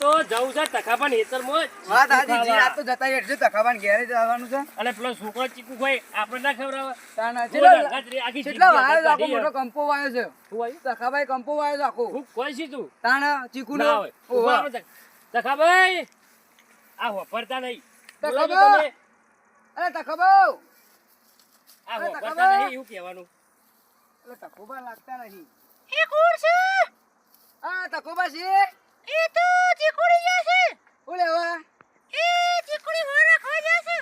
તો જવું છે વાત જી. આ તો જતા હેઠ છે તખાબાન ઘેરે જવાનું છે. અને પેલો છોકરો ચીકુ ખાય આપણે ના ખવડાવે? તાના હું કેટલા લગાત રે, આખી કેટલા જિંદગી વાયો છે આખો મોટો કંપો વાયો છે. હું આવ્યું? તખાભાઈ કંપો વાયો છે આખો. હું કોઈ છી તું. તાના ચીકુ ના હોય. ઊભા તખાભાઈ આ વાપરતા નહીં. તખાભાઈ! અરે તખાબાઉ આ અરે વાપરતા નહીં એવું કહેવાનું. એટલે તખોબા લાગતા નહીં. એ કોણ છે? આ તખોબા છે. એ તો ચીકુડી જશે? ઓલે વા એ ચીકુડી હોરા ખાઈ જશે.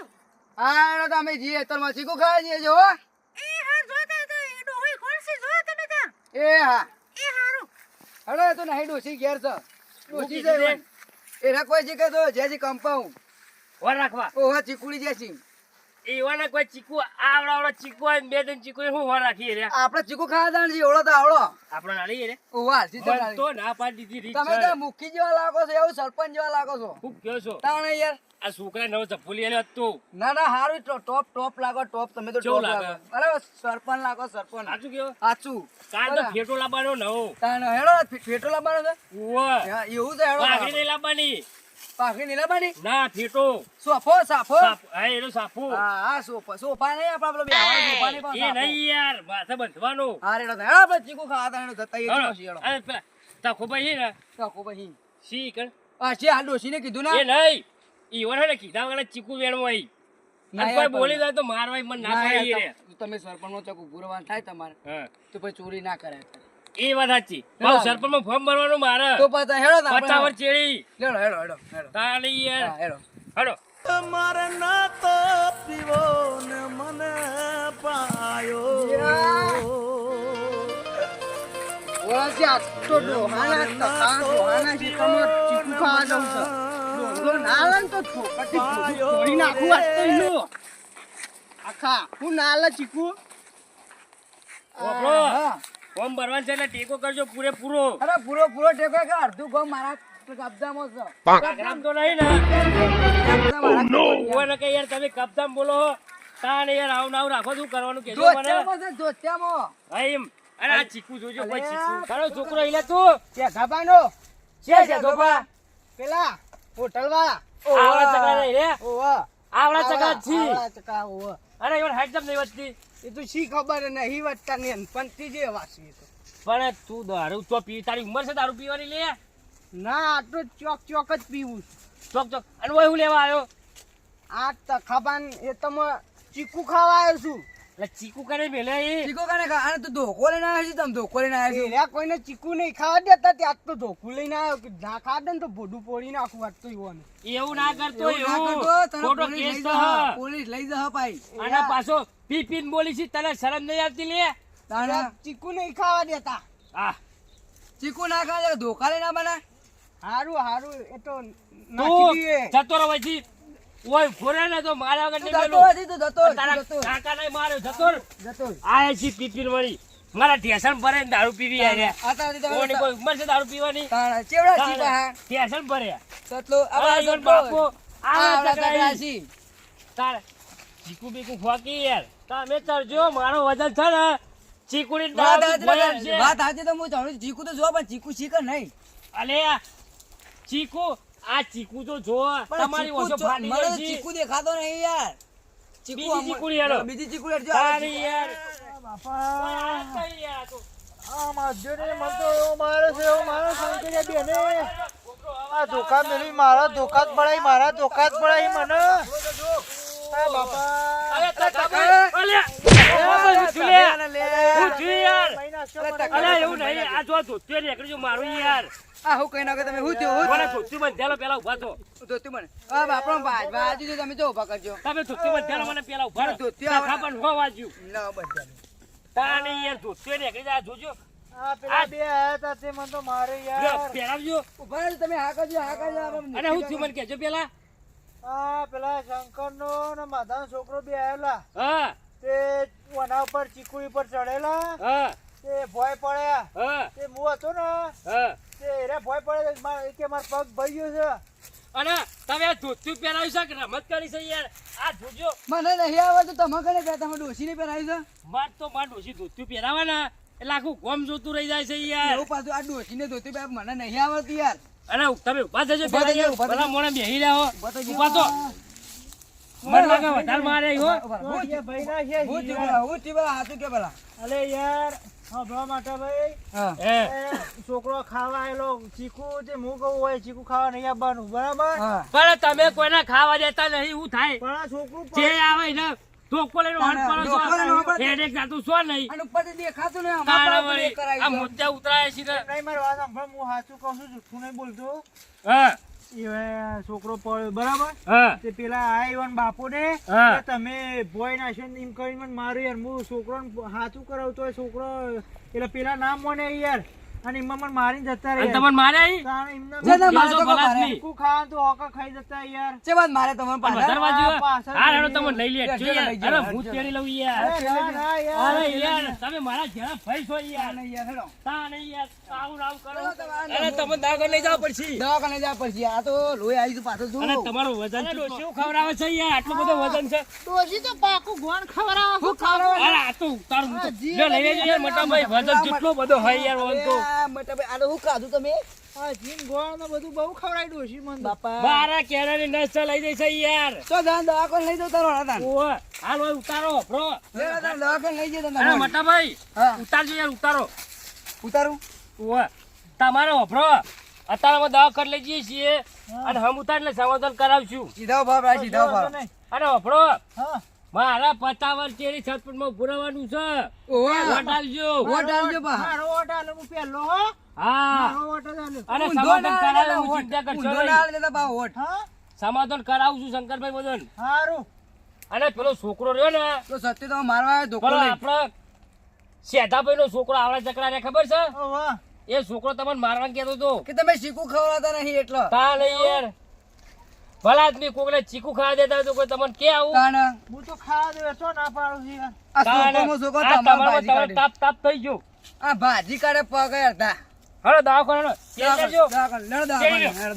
હા એનો તો અમે જઈએ તો ચીકુ ખાઈ જઈએ જો હો. એ હા જોતા તો એ ડોહી છે જો તમે તા? એ હા. એ હારું. હળો તો નહીં ડોસી ઘેર છે. ડોસી છે દીધે. એના કોઈ જીકે તો જેજી કંપાઉં. વાર રાખવા. ઓહો ચીકુડી જેસી એવાના કોઈ ચીકુ આવડો આવડો ચીકુ હોય બે ત્રણ ચીકુ શું વાર રાખીએ રે. આપણે ચીકુ ખાવા જાણ છે એવડો તો આવડો. આપણે ના રે. ઓહો હાલસી તો ના પાડી દીધી રીત તમે તો મુખી જેવા લાગો છો એવું સરપંચ જેવા લાગો છો. હું કયો છો? તાણે યાર. આ છોકરા નવો ચપ્પુ લઈ તું ના ના હારું ટોપ ટોપ લાગો ટોપ તમે તો ટોપ લાગો. અરે સરપંચ લાગો સરપંચ. સાચું કયો? સાચું. કાલ તો ફેટો લાવવાનો નવો. તાણે હેડો ફેટો લાવવાનો છે? ઉવ્વ. એવું તો હેડો. આગળ લાવવાની પાખડી નહીં લાવવાની ના ફેટો સોફો સાફો? હા એનો સાફો. હા હા સોફા. સોફા નહીં આપણા પેલો બેહવાનો સોફા નહીં પણ એ નહીં યાર માથે બંધવાનો. હા રેડો હેડો આપણે ચીકુ ખાવા તાણે જતા એ હાલો. હેડો અરે પેલા તાખો ભાઈ ને શી કર આ છે કીધું એ ના નહીં ઈવન હે ને કીધા વગર ચીકુ ના અને કોઈ બોલી જાય તો મારવાય મન ના ના પાડી રે. તમે સરપંચનો નો ઊભું રહેવાનું થાય તમારે. તો પછી ચોરી ના કરે એ વાત સાચી. હા. સરપંચમાં ફોર્મ ભરવાનું મારે. તો પાછા હેડો તો પચાવર ચેડી હેડો હેડો હેડો હેડો. તાળી યાર. હા હેડો. હલો ઓળખી આ તો ડોહાના તખા ડોહાના શીખમાં ચીકુ ખાવા જવું છે. ડોહલો ના ને તો ફોડી ફોડી નાખું આજ તો એનું. આખા હું ના ચીકુ. ઓપરો. ફોર્મ ભરવાનું છે એટલે ટેકો કરજો પૂરેપૂરો. અરે પૂરો પૂરો ટેકો કે અડધું ગોમ મારા કબજામાં છે. કાગરામ તો નહીં ને. કબજા નો કે યાર તમે કબજામાં બોલો તાને યાર આવું ને રાખો શું કરવાનું કેજો મને? ધોતિયામાં છે હા એમ. અરે આ ચીકુ જોજો કોઈ ચીકુ. તારો છોકરો ઈલે તું? કે ગાબાનો છે છે ગોબા પેલા હોટલ વાળા ચકડા નહીં રે. ઓવા. આવડા ચકા છી. આવડા ચકડા ઓવા અરે ઈવન હાઈટ જમ નહીં વધતી. એ તો શી ખબર નહીં વધતા ને પંથી જે વાસી તો. પણ તું દારૂ તો પી તારી ઉંમર છે દારૂ પીવાની લે? ના આટલું ચોક ચોક જ પીવું ચોક ચોક. અને ઓય હું લેવા આવ્યો? આ તખાબાન એ તમે ચીકુ ખાવા આવ્યો છું. ચીકુ કરે મેલે ચીકુ કાને અને તું ધોકો લઈને આવ્યો છે તમે ધોકો લઈને આવ્યો છે. કોઈને ચીકુ નહીં ખાવા દેતા ત્યાં તો ધોકું લઈને આવ્યો કે ના ખાવા દે ને તો ભોડું પોડી નાખું આજ તો ઈવોને. એવું ના કરતો એવું ના તને ખોટો કેસ લઈ તો જશે, હ. પોલીસ લઈ જશે ભાઈ. અને પાછો પી પીને બોલી છે તને શરમ નહીં આવતી લે? તારા ચીકુ નહીં ખાવા દેતા. આ ચીકુ ના ખાવા દે ધોકા લઈને બના હારું હારું એ તો તું જતો રહો અહીંથી. ઓય ફોરે ને તો મારા વગર નહીં જતો મેલું. હજી તું જતો અને તારા જતો કાકા ને માર્યો જતો જતો આય છે પી પીને વળી. મારા ઢેસણ ભરે ને દારૂ પીવી આયા કોની કોઈ ઉંમર છે દારૂ પીવાની? ચેવડા ચીપા હા? ઢેસણ ભરે. સતલો આવા ઈવન બાપો આ. છી. તારે ચીકુ બીકુ ફોકી યાર. તમે તરજો મારો વજન છે ને ચીકુડી વાત હાજી તો- હું જાણું. ચીકુ તો જો પણ ચીકુ શીખે નહીં. અલે ચીકુ આ ચીકુ તો જો તમારી ઓછો ફાટી છે ચીકુ દેખાતો નહીં યાર. ચીકુ બીજી આમ- ચીકુડી બીજી ચીકુ હેડજો. તારી યાર. બાપા. આ યાર માધ્યો ને મને તો એવો મારે છે એવો મારે શંકરિયા બેને. આ ધોકા મેલી મારા ધોકા જ પડાય મારા ધોકા જ પડાય મને. આ બાપા. અરે તકા અલે. અરે, લે? લે. યાર. એવું નહીં. આ જો ધોતિયો નીકળી જો મારું યાર. આ હું કઈ નાખો તમે હું થયું? હું મને બંધેલો પેલા ઊભા છો ધોતી મને આ બાપરો બાજ બાજુ તમે જો ઊભા કરજો. તમે ધોતિયું બંધેલો મને પેલા ઊભા ધોતી આ પણ હો વાજ્યું. ના બધા તાને યાર ને નીકળી જા જોજો. આ પેલા બે આયા હતા તે મને તો મારે લ્યો, પહેરાવજો. ઊભા તમે હા કરજો હા કરજો અને હું થયું મને કહેજો પેલા આ પેલા શંકર નો ને માધા છોકરો બે આવેલા હા. તે વના ઉપર ચીકુડી પર ચડેલા. હા. તે ભોય પડ્યા. હા. તે મુ હતો ને હા. તે ભોય પડે છે. કે માર પગ ભઈ ગયો છે. અને તમે આ ધોતિયું પહેરાવ્યું છે કે રમત કરી છે યાર? આ જોજો મને નહીં આવડતું તમે કને કહે તમે ડોશીને પહેરાવી છે? માર તો માર ડોશી ધોતિયું પહેરાવાના. એટલે આખું ગોમ જોતું રહી જાય છે યાર. એવું પાછું આ ડોશીને ધોતી પહેરાવ મને નહીં આવડતું યાર. અને તમે ઊભા થજો ઊભા થજો, ઊભા મોણે બેહી રહ્યા હો. ઊભા તો. મને લાગે વધારે મારે હો. હું એ ભાઈના છે હું જીવન. હું ચીબલા હાચું કે પેલા અલે યાર હભળવા માટે ભાઈ. હા. છોકરો ખાવા આયેલો ચીકુ જે હું કહું હોય ચીકુ ખાવા નહીં આવવાનું બરાબર? પણ તમે કોઈને ખાવા દેતા નહીં હું થાય? પણ છોકરું જે આવે ને ધોકો લઈને હટ પડો છો. ધોકો લઈને હટ પડો. હેડેક જાતું છો નહીં? અને ઉપરથી દેખાતું નહીં અમારા વળી પર આ મોતિયા ઉતરાય છે નહીં મારી વાત સાંભળ હું સાચું કહું છું જૂઠું નહીં બોલતો. હા. છોકરો પડ્યો બરાબર? તે પેલા આયવન બાપુ ને તમે ભોય નાખ્યો એમ કરીને મને યાર હું છોકરો હાથું કરાવતો હોય છોકરો એટલે પેલા નામ મને યાર. અને એમાં મને મારી જતા રહી તમને મારે એમને મારે મારે. ખાવાનું તો હોકા ખાઈ જતા યાર છે વાત મારે તમને પણ? પાછળ. હા, હેડો લઈ તમને લઈ લે જો યાર. અરે, હું. તેડી લઉં યાર. અરે યાર. તમે મારા જેવા ભાઈ છો યાર. નહીં યાર, હેડો. તા નહીં યાર, આવું આવું કરો. અરે, તમે દાગો લઈ જાઓ પડશે. દવાખાને જાવ પડશે આ તો લોહી આવી પાછો અને શું તમારું વજન શું ખવડાવે છે યાર આટલું બધું વજન છે ડોશી તો પાકું ગોણ ખવડાવો શું ખાવડાવે? અરે આ તો ઉતાર હું તો. લ્યો, લઈ લેજો યાર મટા ભાઈ વજન કેટલો બધો હોય યાર વજન તો મટા ભાઈ, આ તો શું ખાધું તમે આ જીન ગોળ ને બધું બહુ ખવડાવી ડોશી મને. બાપા. મારા કેળાની નસ તો લઈ જશે યાર. તો દાન દવાખાને લઈ જાઓ તારો હતા ઓ હાલ હોય ઉતારો બ્રો લે, તારે દવાખાને લઈ જાઓ તમે. અરે મોટા ભાઈ હા. ઉતારજો યાર ઉતારો. ઉતારું? ઓવે તમારો વભરો અત્યારે દવા કરી લઈ જઈએ છીએ અને હમ ઉતાર એટલે સમાધાન કરાવશું. સીધા ભાવ સીધા ઊભા અરે વભરો હા. મારા પતાવર ચેરી છતપટમાં પુરાવાનું છે. વોટ આલજો બા. મારો વોટ આલે હું પહેલો હો હા મારો વોટ આલે. અને સમાધાન ના કરાવે હું. ચિંતા કરશો ઊંધો ના નહીં બા વોટ. હા સમાધાન કરાવું છું શંકરભાઈ બધન હારું અને પેલો છોકરો રહ્યો ને તો સત્ય તો મારવા આવ્યો ધોકો લઈ. આપણા શેઠાભાઈ નો છોકરો આવડા ચકરા રે ખબર છે ઓ એ છોકરો તમને મારવા કેતો તો કે તમે શીખું ખવડાતા નહીં એટલો તા લઈ યાર ભલા આદમી કોકને ચીકુ ખાવા દેતા તો કોઈ તમને કે આવું તાણ. હું તો ખાવા દઉં છો ના પાડું છે આ છોકરો આ તમારો ભાજી કાઢે. તાપ તાપ થઈ ગયો આ ભાજી કાઢે પગ અડધા. હવે દવાખાને લેજો દવાખાને, લેડો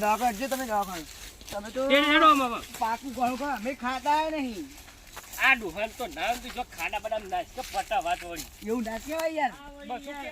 દવાખાને. જો તમે દવાખાને. તમે તો લેજો આમાં. પાકું ઘણું કરો. અમે ખાતા નહીં આ ડુહાન તો નામ તો જો ખાડા બદામ નાશ કે ફટા વાત વળી એવું ના કહેવાય યાર બસ શું કે?